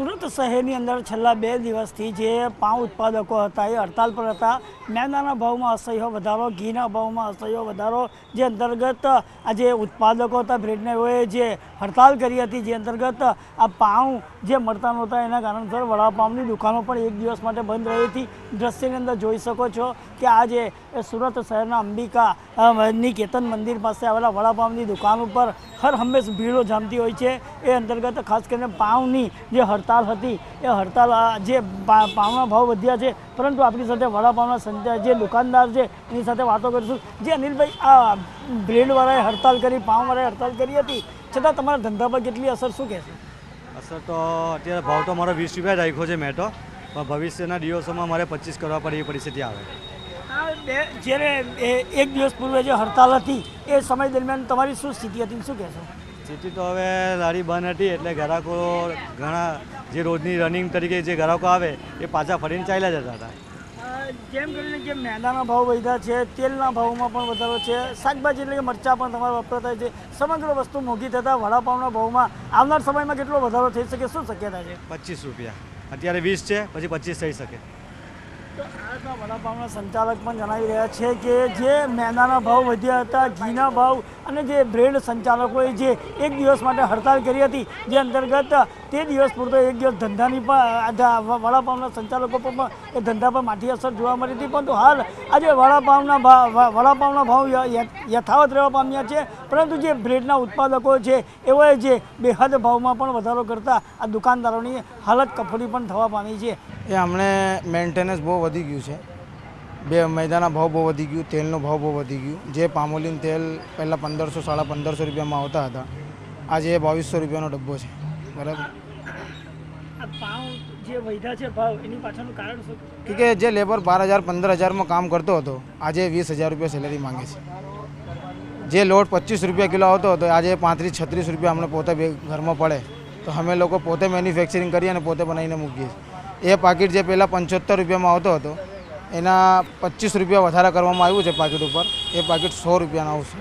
સુરત શહેરની અંદર છેલ્લા બે દિવસથી જે પાઉં ઉત્પાદકો હતા એ હડતાલ પર હતા. મેંદાના ભાવમાં અસહ્ય વધારો ઘીના ભાવમાં અસહ્ય વધારો જે અંતર્ગત આ જે ઉત્પાદકો હતા બ્રેડને જે હડતાલ કરી હતી જે અંતર્ગત આ પાઉં જે મળતા નહોતા એના કારણસર વડાપાઉંની દુકાનો પણ એક દિવસ માટે બંધ રહી હતી. દ્રશ્યની અંદર જોઈ શકો છો કે આજે સુરત શહેરના અંબિકા અ, નિકેતન મંદિર પાસે આવેલા વડાપાઉંની દુકાન ઉપર હર હંમેશ ભીડો જામતી હોય છે. એ અંતર્ગત ખાસ કરીને પાઉની જે હડતાલ હતી એ હડતાલ જે પાઉંના ભાવ વધ્યા છે પરંતુ આપણી સાથે વડાપાઉના જે દુકાનદાર છે એની સાથે વાતો કરીશું. જે અનિલભાઈ આ બ્રેડવાળાએ હડતાલ કરી પાઉવાળાએ હડતાલ કરી હતી. છતાં તમારા ધંધા પર કેટલી અસર શું કહેશે? અસર તો અત્યારે ભાવ તો મારો વીસ રૂપિયા જ રાખ્યો છે મેં તો. પણ ભવિષ્યના દિવસોમાં મારે પચીસ કરવા પડે એ પરિસ્થિતિ આવે. જ્યારે એક દિવસ પૂર્વે જે હડતાલ હતી એ સમય દરમિયાન તમારી શું સ્થિતિ હતી શું કહેશો? સ્થિતિ તો હવે લારી બંધ હતી એટલે ગ્રાહકો ઘણા જે રોજની રનિંગ તરીકે જે ગ્રાહકો આવે એ પાછા ફરીને ચાલ્યા જતા હતા. જેમ કરીને જે મેંદાના ભાવ વધ્યા છે તેલના ભાવમાં પણ વધારો છે. શાકભાજી એટલે કે મરચાં પણ તમારે વપરાતા છે. સમગ્ર વસ્તુ મોંઘી થતાં વડાપાઉંના ભાવમાં આવનાર સમયમાં કેટલો વધારો થઈ શકે શું શક્યતા છે? પચીસ રૂપિયા. અત્યારે વીસ છે પછી પચીસ થઈ શકે. આજના વડાપાઉંના સંચાલક પણ જણાવી રહ્યા છે કે જે મેંદાના ભાવ વધ્યા હતા, ઘીના ભાવ અને જે બ્રેડ સંચાલકોએ જે એક દિવસ માટે હડતાલ કરી હતી, જે અંતર્ગત તે દિવસ પૂરતો એક દિવસ ધંધાની પણ વડાપાવના સંચાલકો પર પણ, એ ધંધા પર માઠી અસર જોવા મળી હતી. પરંતુ હાલ આજે વડાપાવના ભાવ વડાપાવના ભાવ યથાવત રહેવા પામ્યા છે. પરંતુ જે બ્રેડના ઉત્પાદકો છે, એઓએ જે બેહદ ભાવમાં પણ વધારો કરતા આ દુકાનદારોની હાલત કફોડી પણ થવા પામી છે. એ હમણે મેન્ટેનન્સ બહુ વધી ગયું છે. બે મેદાના ભાવ બહુ વધી ગયું તેલનો ભાવ બહુ વધી ગયું. જે પામોલીન તેલ પહેલાં પંદરસો સાડા પંદરસો રૂપિયામાં આવતા હતા. આજે એ બાવીસો રૂપિયાનો ડબ્બો છે. બરાબર? જે વધ્યા છે ભાવ એની પાછળનું કારણ શું? કે જે લેબર બાર હજાર પંદર હજારમાં કામ કરતો હતો આજે વીસ હજાર રૂપિયા સેલેરી માંગે છે. જે લોટ પચીસ રૂપિયા કિલો આવતો હતો આજે પાંત્રીસ છત્રીસ રૂપિયા અમને પોતે બે ઘરમાં પડે. તો અમે લોકો પોતે મેન્યુફેક્ચરિંગ કરીએ અને પોતે બનાવીને મૂકીએ છીએ. એ પાકીટ જે પહેલાં પંચોતેર રૂપિયામાં આવતો હતો, એના પચીસ રૂપિયા વધારા કરવામાં આવ્યું છે પાકીટ ઉપર. એ પાકીટ સો રૂપિયાનું આવશે.